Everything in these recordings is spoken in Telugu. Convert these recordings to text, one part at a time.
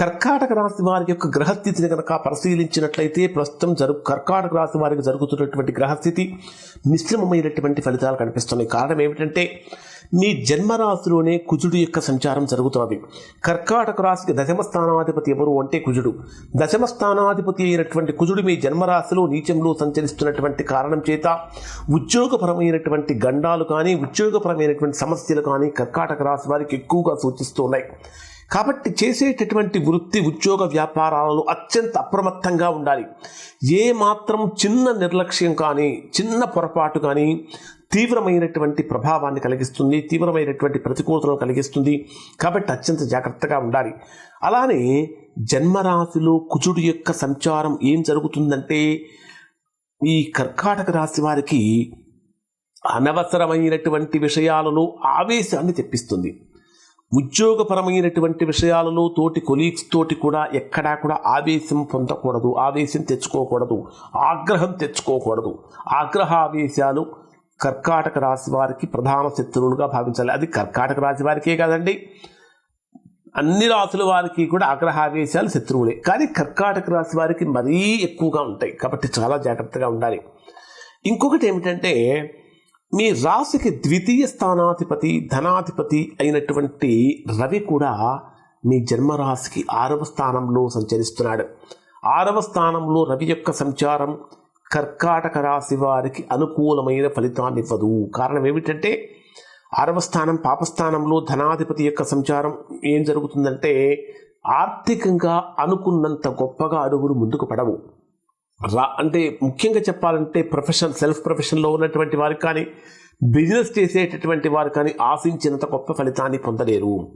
కర్కాటక రాశి వారి యొక్క గ్రహస్థితిని కనుక పరిశీలించినట్లయితే ప్రస్తుతం జరుగు కర్కాటక రాశి వారికి జరుగుతున్నటువంటి గ్రహస్థితి మిశ్రమమైనటువంటి ఫలితాలు కనిపిస్తున్నాయి. కారణం ఏమిటంటే మీ జన్మరాశిలోనే కుజుడు యొక్క సంచారం జరుగుతున్నది కర్కాటక రాశికి దశమ స్థానాధిపతి ఎవరు అంటే కుజుడు. దశమ స్థానాధిపతి అయినటువంటి కుజుడు మీ జన్మరాశిలో నీచంలో సంచరిస్తున్నటువంటి కారణం చేత ఉద్యోగపరమైనటువంటి గండాలు కానీ ఉద్యోగపరమైనటువంటి సమస్యలు కానీ కర్కాటక రాశి వారికి ఎక్కువగా సూచిస్తున్నాయి. కాబట్టి చేసేటటువంటి వృత్తి ఉద్యోగ వ్యాపారాలలో అత్యంత అప్రమత్తంగా ఉండాలి. ఏ మాత్రం చిన్న నిర్లక్ష్యం కానీ చిన్న పొరపాటు కానీ తీవ్రమైనటువంటి ప్రభావాన్ని కలిగిస్తుంది తీవ్రమైనటువంటి ప్రతికూలతను కలిగిస్తుంది. కాబట్టి అత్యంత జాగ్రత్తగా ఉండాలి. అలానే జన్మరాశిలో కుజుడు యొక్క సంచారం ఏం జరుగుతుందంటే ఈ కర్కాటక రాశి వారికి అనవసరమైనటువంటి విషయాలలో ఆవేశాన్ని తెప్పిస్తుంది. ఉద్యోగపరమైనటువంటి విషయాలలో తోటి కొలీగ్స్ తోటి కూడా ఎక్కడా కూడా ఆవేశం పొందకూడదు ఆవేశం తెచ్చుకోకూడదు ఆగ్రహం తెచ్చుకోకూడదు. ఆగ్రహ ఆవేశాలు కర్కాటక రాశి వారికి ప్రధాన శత్రువులుగా భావించాలి. అది కర్కాటక రాశి వారికే కాదండి. అన్ని రాసుల వారికి కూడా ఆగ్రహావేశాలు శత్రువులే. కానీ కర్కాటక రాశి వారికి మరీ ఎక్కువగా ఉంటాయి. కాబట్టి చాలా జాగ్రత్తగా ఉండాలి. ఇంకొకటి ఏమిటంటే మీ రాశికి ద్వితీయ స్థానాధిపతి ధనాధిపతి అయినటువంటి రవి కూడా మీ జన్మరాశికి ఆరవ స్థానంలో సంచరిస్తున్నాడు. ఆరవ స్థానంలో రవి యొక్క సంచారం కర్కాటక రాశి వారికి అనుకూలమైన ఫలితాన్ని ఇవ్వదు. కారణం ఏమిటంటే ఆరవ స్థానం పాపస్థానంలో ధనాధిపతి యొక్క సంచారం ఏం జరుగుతుందంటే ఆర్థికంగా అనుకున్నంత గొప్పగా అడుగులు ముందుకు పడవు. రా అంటే ముఖ్యంగా చెప్పాలంటే ప్రొఫెషన్ సెల్ఫ్ ప్రొఫెషన్లో ఉన్నటువంటి వారు కానీ బిజినెస్ చేసేటటువంటి వారు కానీ ఆశించినంత గొప్ప ఫలితాన్ని పొందలేరు.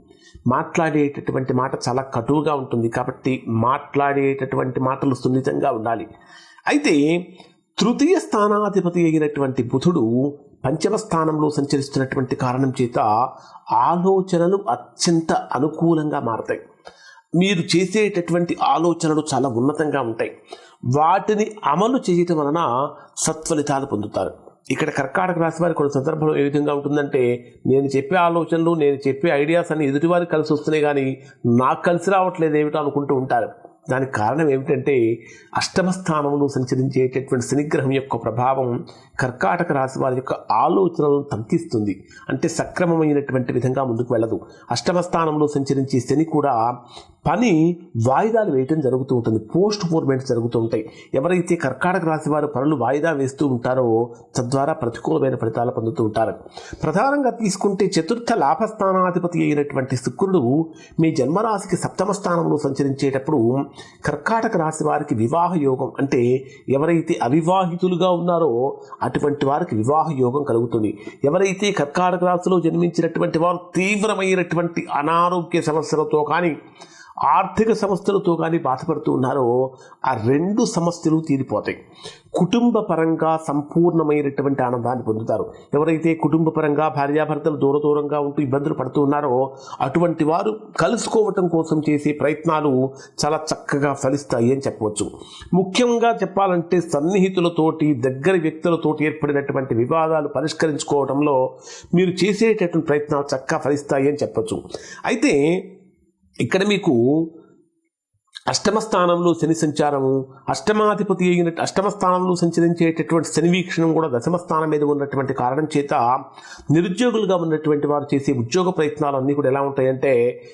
మాట్లాడేటటువంటి మాట చాలా కటువుగా ఉంటుంది కాబట్టి మాట్లాడేటటువంటి మాటలు సున్నితంగా ఉండాలి. అయితే తృతీయ స్థానాధిపతి అయినటువంటి బుధుడు పంచమ స్థానంలో సంచరిస్తున్నటువంటి కారణం చేత ఆలోచనలు అత్యంత అనుకూలంగా మారతాయి. మీరు చేసేటటువంటి ఆలోచనలు చాలా ఉన్నతంగా ఉంటాయి. వాటిని అమలు చేయటం వలన సత్ఫలితాలు పొందుతారు. ఇక్కడ కర్కాటక రాశి వారి కొన్ని సందర్భంలో ఏ విధంగా ఉంటుందంటే నేను చెప్పే ఆలోచనలు నేను చెప్పే ఐడియాస్ అన్ని ఎదుటివారికి కలిసి వస్తున్నాయి కానీ నాకు కలిసి రావట్లేదు ఏమిటో అనుకుంటూ ఉంటారు. దానికి కారణం ఏమిటంటే అష్టమ స్థానంలో సంచరించేటటువంటి శనిగ్రహం యొక్క ప్రభావం కర్కాటక రాశి వారి యొక్క ఆలోచనలను తగ్గిస్తుంది. అంటే సక్రమమైనటువంటి విధంగా ముందుకు వెళ్ళదు. అష్టమ స్థానంలో సంచరించే శని కూడా పని వాయిదాలు వేయటం జరుగుతూ ఉంటుంది. పోస్ట్ పోర్మెంట్స్ జరుగుతూ ఉంటాయి. ఎవరైతే కర్కాటక రాశి వారు పనులు వాయిదా వేస్తూ ఉంటారో తద్వారా ప్రతికూలమైన ఫలితాలు పొందుతూ ఉంటారు. ప్రధానంగా తీసుకుంటే చతుర్థ లాభస్థానాధిపతి అయినటువంటి శుక్రుడు మీ జన్మరాశికి సప్తమ స్థానంలో సంచరించేటప్పుడు కర్కాటక రాశి వారికి వివాహ యోగం అంటే ఎవరైతే అవివాహితులుగా ఉన్నారో అటువంటి వారికి వివాహ యోగం కలుగుతుంది. ఎవరైతే కర్కాటక రాశిలో జన్మించినటువంటి వారు తీవ్రమైనటువంటి అనారోగ్య సమస్యలతో కానీ ఆర్థిక సమస్యలతో కానీ బాధపడుతూ ఉన్నారో ఆ రెండు సమస్యలు తీరిపోతాయి. కుటుంబ పరంగా సంపూర్ణమైనటువంటి ఆనందాన్ని పొందుతారు. ఎవరైతే కుటుంబ పరంగా భార్యాభర్తలు దూర దూరంగా ఉంటూ ఇబ్బందులు పడుతూ ఉన్నారో అటువంటి వారు కలుసుకోవటం కోసం చేసే ప్రయత్నాలు చాలా చక్కగా ఫలిస్తాయి అని చెప్పవచ్చు. ముఖ్యంగా చెప్పాలంటే సన్నిహితులతోటి దగ్గర వ్యక్తులతోటి ఏర్పడినటువంటి వివాదాలు పరిష్కరించుకోవడంలో మీరు చేసేటటువంటి ప్రయత్నాలు చక్కగా ఫలిస్తాయి అని చెప్పవచ్చు అయితే ఇక్కడ మీకు అష్టమ స్థానంలో శని సంచారము అష్టమాధిపతి అయిన అష్టమ స్థానంలో సంచరించేటటువంటి శని వీక్షణం కూడా దశమ స్థానం మీద ఉన్నటువంటి కారణం చేత నిరుద్యోగులుగా ఉన్నటువంటి వారు చేసే ఉద్యోగ ప్రయత్నాలు అన్నీ కూడా ఎలా ఉంటాయంటే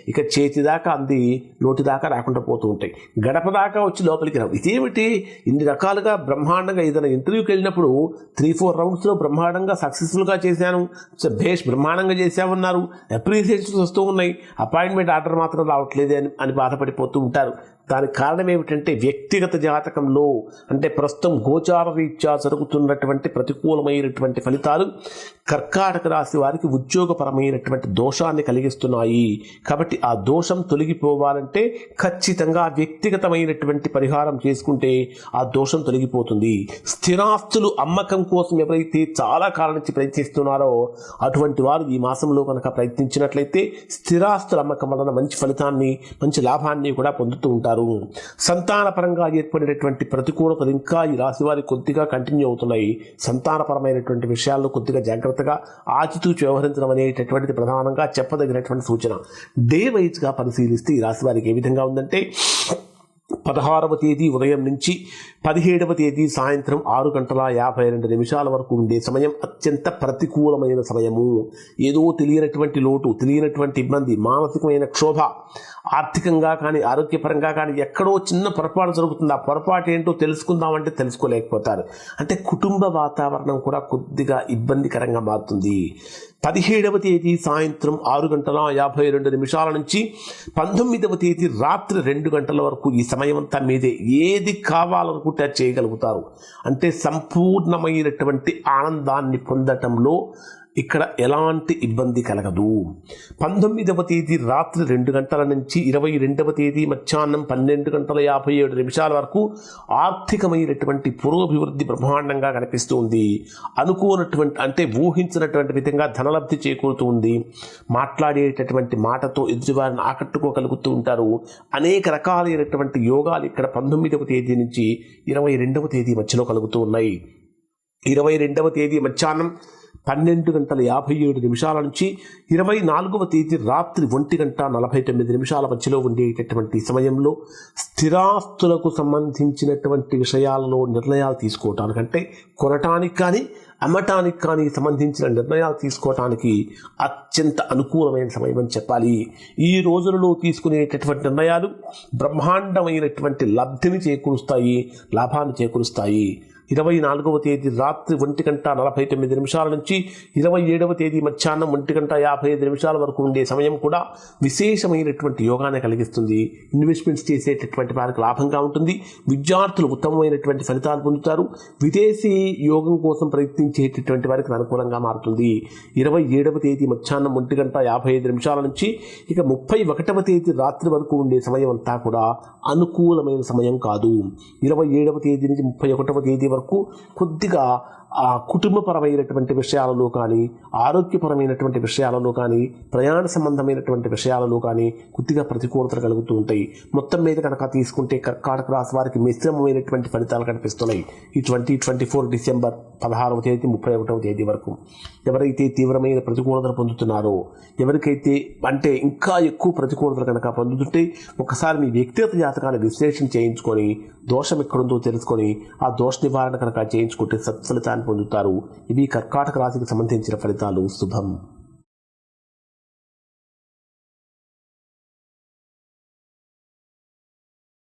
ఇక చేతి దాకా అంది నోటి దాకా రాకుండా పోతూ ఉంటాయి. గడప దాకా వచ్చి లోపలికి రావు. ఇదేమిటి? ఇన్ని రకాలుగా బ్రహ్మాండంగా ఏదైనా ఇంటర్వ్యూకి వెళ్ళినప్పుడు త్రీ ఫోర్ రౌండ్స్లో బ్రహ్మాండంగా సక్సెస్ఫుల్గా చేశాను. భేష్ బ్రహ్మాండంగా చేశామన్నారు. అప్రిసియేషన్స్ వస్తూ ఉన్నాయి. అపాయింట్మెంట్ ఆర్డర్ మాత్రం రావట్లేదు అని అని బాధపడిపోతూ ఉంటారు. దానికి కారణం ఏమిటంటే వ్యక్తిగత జాతకంలో అంటే ప్రస్తుతం గోచార రీత్యా జరుగుతున్నటువంటి ప్రతికూలమైనటువంటి ఫలితాలు కర్కాటక రాశి వారికి ఉద్యోగపరమైనటువంటి దోషాన్ని కలిగిస్తున్నాయి. కాబట్టి ఆ దోషం తొలగిపోవాలంటే ఖచ్చితంగా వ్యక్తిగతమైనటువంటి పరిహారం చేసుకుంటే ఆ దోషం తొలగిపోతుంది. స్థిరాస్తులు అమ్మకం కోసం ఎవరైతే చాలా కాలం నుంచి ప్రయత్నిస్తున్నారో అటువంటి వారు ఈ మాసంలో కనుక ప్రయత్నించినట్లయితే స్థిరాస్తుల అమ్మకం వలన మంచి ఫలితాన్ని మంచి లాభాన్ని కూడా పొందుతూ ఉంటారు. సంతానపరంగా ఏర్పడినటువంటి ప్రతికూలతలు ఇంకా ఈ రాశి వారికి కొద్దిగా కంటిన్యూ అవుతున్నాయి. సంతానపరమైనటువంటి విషయాల్లో కొద్దిగా జాగ్రత్తగా ఆచితూచి వ్యవహరించడం అనేటటువంటిది ప్రధానంగా చెప్పదగినటువంటి సూచన. డే వైజ్గా పరిశీలిస్తే ఈ రాశి వారికి ఏ విధంగా ఉందంటే పదహారవ తేదీ ఉదయం నుంచి పదిహేడవ తేదీ సాయంత్రం ఆరు గంటల యాభై రెండు నిమిషాల వరకు ఉండే సమయం అత్యంత ప్రతికూలమైన సమయము. ఏదో తెలియనటువంటి లోటు తెలియనటువంటి ఇబ్బంది మానసికమైన క్షోభ ఆర్థికంగా కానీ ఆరోగ్యపరంగా కానీ ఎక్కడో చిన్న పొరపాటు జరుగుతుంది. ఆ పొరపాటు ఏంటో తెలుసుకుందామంటే తెలుసుకోలేకపోతారు. అంటే కుటుంబ వాతావరణం కూడా కొద్దిగా ఇబ్బందికరంగా మారుతుంది. పదిహేడవ తేదీ సాయంత్రం ఆరు గంటల యాభై రెండు నిమిషాల నుంచి పంతొమ్మిదవ తేదీ రాత్రి రెండు గంటల వరకు ఈ సమయం అంతా మీదే. ఏది కావాలనుకుంటే చేయగలుగుతారు. అంటే సంపూర్ణమైనటువంటి ఆనందాన్ని పొందటంలో ఇక్కడ ఎలాంటి ఇబ్బంది కలగదు. పంతొమ్మిదవ తేదీ రాత్రి రెండు గంటల నుంచి ఇరవై రెండవ తేదీ మధ్యాహ్నం పన్నెండు గంటల యాభై ఏడు నిమిషాల వరకు ఆర్థికమైనటువంటి పురోభివృద్ధి బ్రహ్మాండంగా కనిపిస్తూ ఉంది. అనుకోనటువంటి అంటే ఊహించినటువంటి విధంగా ధనలబ్ధి చేకూరుతూ ఉంది. మాట్లాడేటటువంటి మాటతో ఎదుటివారిని ఆకట్టుకోగలుగుతూ ఉంటారు. అనేక రకాలైనటువంటి యోగాలు ఇక్కడ పంతొమ్మిదవ తేదీ నుంచి ఇరవై రెండవ తేదీ మధ్యలో కలుగుతూ ఉన్నాయి. ఇరవై రెండవ తేదీ మధ్యాహ్నం పన్నెండు గంటల యాభై ఏడు నిమిషాల నుంచి ఇరవై నాలుగవ తేదీ రాత్రి ఒంటి గంట నలభై తొమ్మిది నిమిషాల మధ్యలో ఉండేటటువంటి సమయంలో స్థిరాస్తులకు సంబంధించినటువంటి విషయాలలో నిర్ణయాలు తీసుకోవటానికంటే కొనటానికి కానీ అమ్మటానికి కానీ సంబంధించిన నిర్ణయాలు తీసుకోవటానికి అత్యంత అనుకూలమైన సమయం అని చెప్పాలి. ఈ రోజులలో తీసుకునేటటువంటి నిర్ణయాలు బ్రహ్మాండమైనటువంటి లబ్ధిని చేకూరుస్తాయి లాభాన్ని చేకూరుస్తాయి. ఇరవై నాలుగవ తేదీ రాత్రి ఒంటి గంట నలభై తొమ్మిది నిమిషాల నుంచి ఇరవై ఏడవ తేదీ మధ్యాహ్నం ఒంటి గంట యాభై ఐదు నిమిషాల వరకు ఉండే సమయం కూడా విశేషమైనటువంటి యోగాన్ని కలిగిస్తుంది. ఇన్వెస్ట్మెంట్స్ చేసేటటువంటి వారికి లాభంగా ఉంటుంది. విద్యార్థులు ఉత్తమమైనటువంటి ఫలితాలు పొందుతారు. విదేశీ యోగం కోసం ప్రయత్నించేటటువంటి వారికి అనుకూలంగా మారుతుంది. ఇరవై ఏడవ తేదీ మధ్యాహ్నం ఒంటి గంట యాభై ఐదు నిమిషాల నుంచి ఇక ముప్పై ఒకటవ తేదీ రాత్రి వరకు ఉండే సమయం అంతా కూడా అనుకూలమైన సమయం కాదు. ఇరవై ఏడవ తేదీ నుంచి ముప్పై ఒకటవ తేదీ వరకు కొద్దిగా ఆ కుటుంబపరమైనటువంటి విషయాలలో కానీ ఆరోగ్యపరమైనటువంటి విషయాలలో కానీ ప్రయాణ సంబంధమైనటువంటి విషయాలలో కానీ కొద్దిగా ప్రతికూలతలు కలుగుతూ ఉంటాయి. మొత్తం మీద కనుక తీసుకుంటే కర్కాటక రాశి వారికి మిశ్రమమైనటువంటి ఫలితాలు కనిపిస్తున్నాయి. ఈ ట్వంటీ ట్వంటీ ఫోర్ డిసెంబర్ పదహారవ తేదీ ముప్పై ఒకటవ తేదీ వరకు. ఎవరైతే తీవ్రమైన ప్రతికూలతలు పొందుతున్నారో ఎవరికైతే అంటే ఇంకా ఎక్కువ ప్రతికూలతలు కనుక పొందుతుంటే ఒకసారి మీ వ్యక్తిగత జాతకాన్ని విశ్లేషణ చేయించుకొని దోషం ఎక్కడుందో తెలుసుకొని ఆ దోష నివారణ కనుక చేయించుకుంటే సత్ఫలితాన్ని పొందుతారు. ఇవి కర్కాటక రాశికి సంబంధించిన ఫలితాలు. శుభం.